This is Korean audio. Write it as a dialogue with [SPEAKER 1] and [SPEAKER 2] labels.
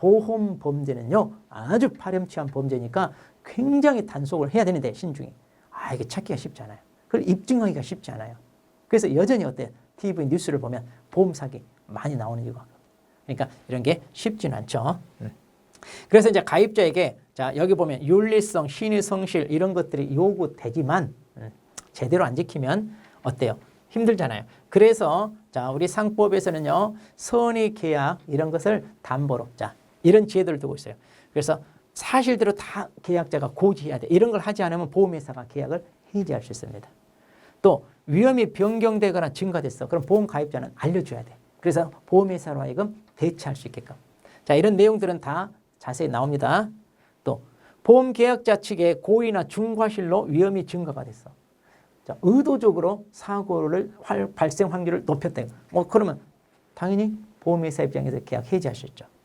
[SPEAKER 1] 보험 범죄는요 아주 파렴치한 범죄니까 굉장히 단속을 해야 되는데 신중히 아 이게 찾기가 쉽지 않아요. 그걸 입증하기가 쉽지 않아요. 그래서 여전히 어때 TV 뉴스를 보면 보험 사기 많이 나오는 이유가 그러니까 이런 게 쉽지는 않죠. 음. 그래서 이제 가입자에게 자 여기 보면 윤리성, 신의 성실 이런 것들이 요구되지만 음, 제대로 안 지키면 어때요? 힘들잖아요. 그래서 자 우리 상법에서는요 선의 계약 이런 것을 담보로 자 이런 지혜들을 두고 있어요. 그래서 사실대로 다 계약자가 고지해야 돼. 이런 걸 하지 않으면 보험회사가 계약을 해지할 수 있습니다. 또 위험이 변경되거나 증가됐어. 그럼 보험 가입자는 알려줘야 돼. 그래서 보험회사로 하여금 대처할 수 있게끔. 자 이런 내용들은 다 자세히 나옵니다. 또 보험 계약자 측의 고의나 중과실로 위험이 증가가 됐어. 자, 의도적으로 사고를 활- 발생 확률을 높였다. 뭐 그러면 당연히 보험회사 입장에서 계약 해지하셨죠.